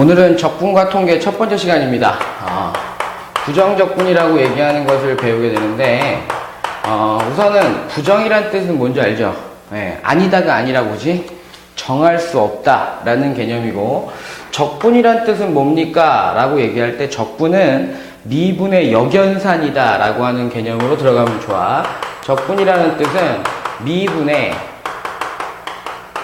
오늘은 적분과 통계 첫 번째 시간입니다. 어, 부정적분이라고 얘기하는 것을 배우게 되는데 어, 우선은 부정이란 뜻은 뭔지 알죠? 네, 아니다가 아니라고 지 정할 수 없다라는 개념이고 적분이란 뜻은 뭡니까? 라고 얘기할 때 적분은 미분의 역연산이다 라고 하는 개념으로 들어가면 좋아. 적분이라는 뜻은 미분의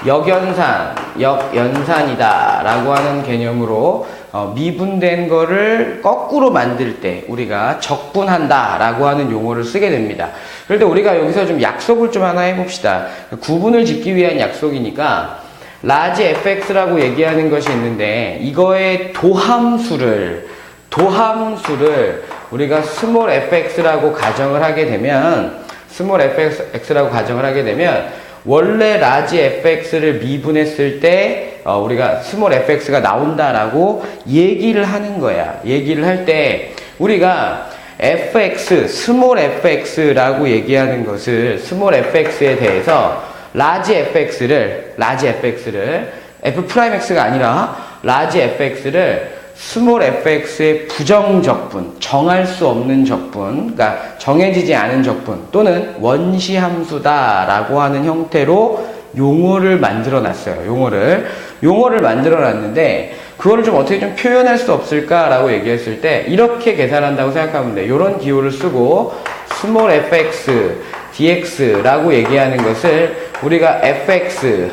역연산, 역연산이다 라고 하는 개념으로 어, 미분된 거를 거꾸로 만들 때 우리가 적분한다 라고 하는 용어를 쓰게 됩니다. 그런데 우리가 여기서 좀 약속을 좀 하나 해봅시다. 구분을 짓기 위한 약속이니까 라지 fx라고 얘기하는 것이 있는데 이거의 도함수를 도함수를 우리가 스몰 fx라고 가정을 하게 되면 스몰 fx라고 가정을 하게 되면 원래 라지 fx를 미분했을 때 어, 우리가 스몰 fx가 나온다라고 얘기를 하는 거야. 얘기를 할 때 우리가 fx, 스몰 fx라고 얘기하는 것을 스몰 fx에 대해서 라지 fx를 라지 fx를 f 프라임 x가 아니라 라지 fx를 스몰 fx의 부정적분, 정할 수 없는 적분, 그러니까 정해지지 않은 적분 또는 원시 함수다라고 하는 형태로 용어를 만들어 놨어요. 용어를 용어를 만들어 놨는데 그거를 좀 어떻게 좀 표현할 수 없을까라고 얘기했을 때 이렇게 계산한다고 생각하면 돼. 이런 기호를 쓰고 스몰 fx dx라고 얘기하는 것을 우리가 fx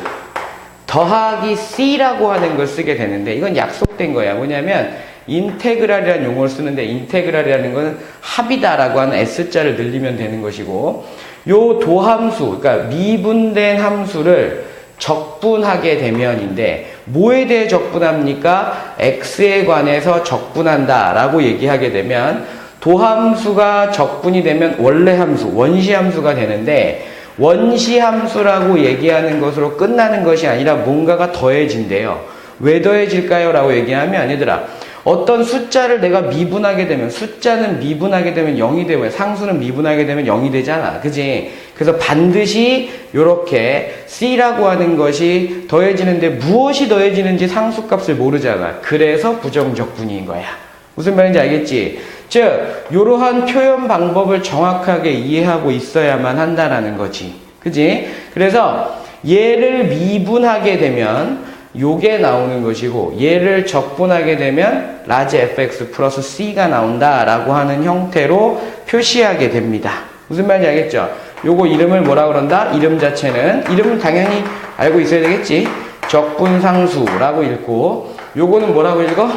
더하기 c라고 하는 걸 쓰게 되는데 이건 약속된 거야. 뭐냐면 인테그랄이라는 용어를 쓰는데 인테그랄이라는 것은 합이다라고 하는 s자를 늘리면 되는 것이고 요 도함수 그러니까 미분된 함수를 적분하게 되면인데 뭐에 대해 적분합니까? x에 관해서 적분한다라고 얘기하게 되면 도함수가 적분이 되면 원래 함수, 원시 함수가 되는데 원시 함수라고 얘기하는 것으로 끝나는 것이 아니라 뭔가가 더해진대요. 왜 더해질까요? 라고 얘기하면 얘들아 어떤 숫자를 내가 미분하게 되면 숫자는 미분하게 되면 0이 되고 상수는 미분하게 되면 0이 되잖아. 그지? 그래서 반드시 이렇게 C라고 하는 것이 더해지는데 무엇이 더해지는지 상수값을 모르잖아. 그래서 부정적분인 거야. 무슨 말인지 알겠지? 즉, 이러한 표현 방법을 정확하게 이해하고 있어야만 한다라는 거지. 그지? 그래서 얘를 미분하게 되면 요게 나오는 것이고 얘를 적분하게 되면 라지 fx 플러스 c가 나온다라고 하는 형태로 표시하게 됩니다. 무슨 말인지 알겠죠? 요거 이름을 뭐라 그런다? 이름 자체는 이름은 당연히 알고 있어야 되겠지. 적분상수라고 읽고 요거는 뭐라고 읽어?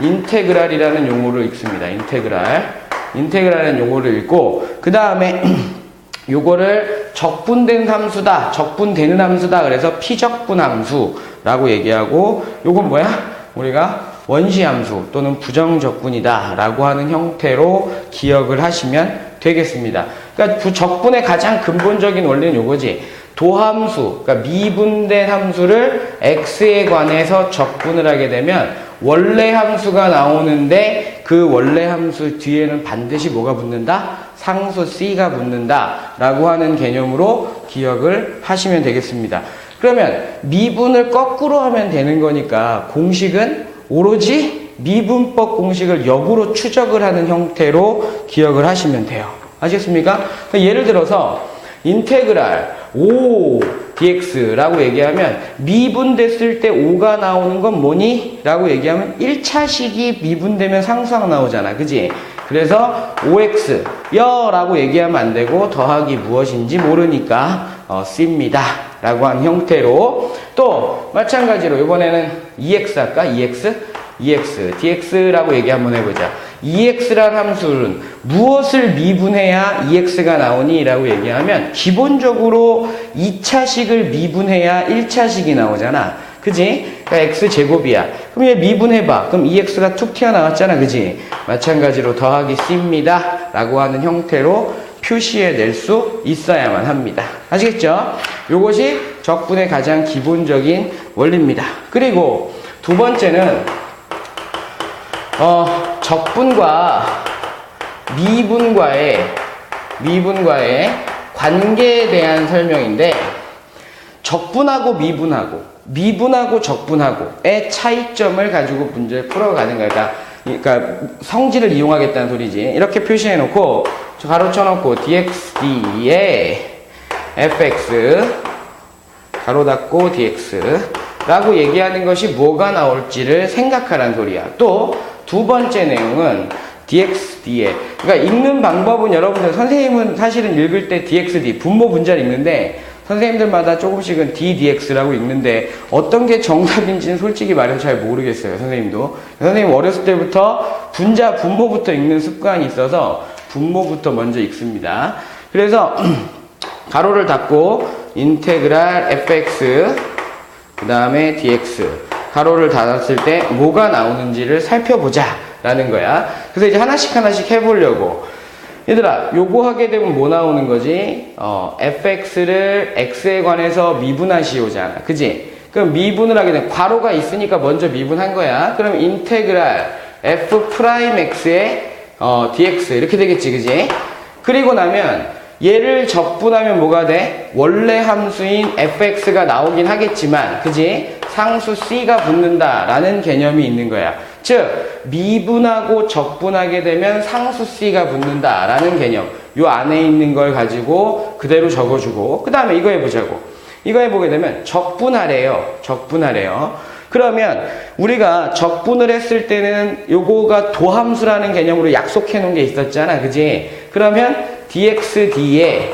인테그랄이라는 용어를 읽습니다. 인테그랄. 인테그랄이라는 용어를 읽고 그 다음에 요거를 적분된 함수다. 적분되는 함수다. 그래서 피적분 함수라고 얘기하고 요건 뭐야? 우리가 원시 함수 또는 부정적분이다. 라고 하는 형태로 기억을 하시면 되겠습니다. 그러니까 적분의 가장 근본적인 원리는 요거지. 도함수, 그러니까 미분된 함수를 x에 관해서 적분을 하게 되면 원래 함수가 나오는데 그 원래 함수 뒤에는 반드시 뭐가 붙는다? 상수 c가 붙는다 라고 하는 개념으로 기억을 하시면 되겠습니다. 그러면 미분을 거꾸로 하면 되는 거니까 공식은 오로지 미분법 공식을 역으로 추적을 하는 형태로 기억을 하시면 돼요. 아시겠습니까? 예를 들어서 인테그랄 5 dx라고 얘기하면 미분됐을 때 5가 나오는 건 뭐니? 라고 얘기하면 1차식이 미분되면 상수항 나오잖아. 그지? 그래서 5x 여라고 얘기하면 안 되고 더하기 무엇인지 모르니까 어, c입니다. 라고 한 형태로 또 마찬가지로 이번에는 2x 할까? 2x? 2x, dx라고 얘기 한번 해보자. 2x란 함수는 무엇을 미분해야 2x가 나오니? 라고 얘기하면 기본적으로 2차식을 미분해야 1차식이 나오잖아. 그지? 그러니까 x제곱이야. 그럼 얘 미분해봐. 그럼 2x가 툭 튀어나왔잖아. 그지? 마찬가지로 더하기 c입니다. 라고 하는 형태로 표시해낼 수 있어야만 합니다. 아시겠죠? 요것이 적분의 가장 기본적인 원리입니다. 그리고 두 번째는 어, 적분과 미분과의 미분과의 관계에 대한 설명인데 적분하고 미분하고 미분하고 적분하고의 차이점을 가지고 문제를 풀어가는 거야. 그러니까, 그러니까 성질을 이용하겠다는 소리지. 이렇게 표시해 놓고 가로 쳐 놓고 dxd의 fx 가로 닫고 dx 라고 얘기하는 것이 뭐가 나올지를 생각하라는 소리야. 또 두 번째 내용은 dxd에. 그러니까 읽는 방법은 여러분들 선생님은 사실은 읽을 때 dxd 분모 분자를 읽는데 선생님들마다 조금씩은 ddx라고 읽는데 어떤 게 정답인지는 솔직히 말해서 잘 모르겠어요 선생님도. 선생님 어렸을 때부터 분자 분모부터 읽는 습관이 있어서 분모부터 먼저 읽습니다. 그래서 가로를 닫고 인테그랄 fx 그 다음에 dx 가로를 닫았을 때 뭐가 나오는지를 살펴보자 라는 거야. 그래서 이제 하나씩 하나씩 해보려고. 얘들아 요거 하게 되면 뭐 나오는 거지? 어, fx를 x에 관해서 미분하시오잖아 그지? 그럼 미분을 하게 되면 괄호가 있으니까 먼저 미분한 거야. 그럼 인테그랄 f 프라임 x의 어, dx. 이렇게 되겠지 그지? 그리고 나면 얘를 적분하면 뭐가 돼? 원래 함수인 fx가 나오긴 하겠지만, 그지? 상수 c가 붙는다라는 개념이 있는 거야. 즉, 미분하고 적분하게 되면 상수 c가 붙는다라는 개념. 요 안에 있는 걸 가지고 그대로 적어주고, 그 다음에 이거 해보자고. 이거 해보게 되면 적분하래요. 적분하래요. 그러면 우리가 적분을 했을 때는 요거가 도함수라는 개념으로 약속해 놓은 게 있었잖아. 그지? 그러면 dxd에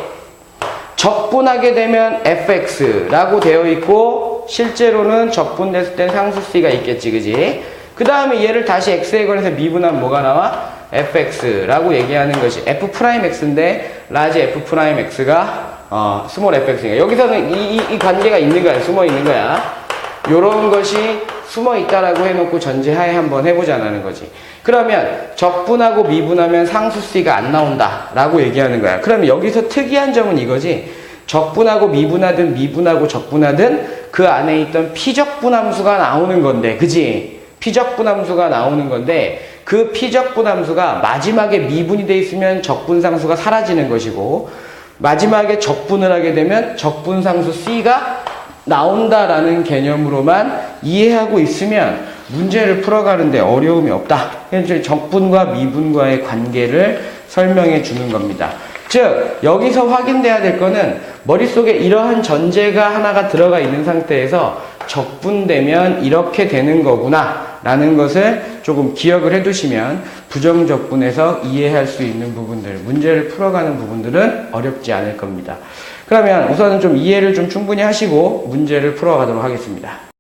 적분하게 되면 fx라고 되어 있고 실제로는 적분됐을 땐 상수 c가 있겠지 그지 그 다음에 얘를 다시 x에 관해서 미분하면 뭐가 나와 fx라고 얘기하는 것이 f 프라임 x인데 라지 f 프라임 x가 어, 스몰 fx니까 여기서는 이, 이, 이 관계가 있는 거야 숨어 있는 거야 요런 것이 숨어 있다라고 해놓고 전제하에 한번 해보자는 거지. 그러면 적분하고 미분하면 상수 C가 안 나온다 라고 얘기하는 거야. 그러면 여기서 특이한 점은 이거지. 적분하고 미분하든 미분하고 적분하든 그 안에 있던 피적분함수가 나오는 건데 그지? 피적분함수가 나오는 건데 그 피적분함수가 마지막에 미분이 돼 있으면 적분상수가 사라지는 것이고 마지막에 적분을 하게 되면 적분상수 C가 나온다라는 개념으로만 이해하고 있으면 문제를 풀어가는데 어려움이 없다. 현재 적분과 미분과의 관계를 설명해 주는 겁니다. 즉 여기서 확인돼야 될 거는 머릿속에 이러한 전제가 하나가 들어가 있는 상태에서 적분되면 이렇게 되는 거구나 라는 것을 조금 기억을 해 두시면 부정적분에서 이해할 수 있는 부분들 문제를 풀어가는 부분들은 어렵지 않을 겁니다. 그러면 우선은 좀 이해를 좀 충분히 하시고 문제를 풀어가도록 하겠습니다.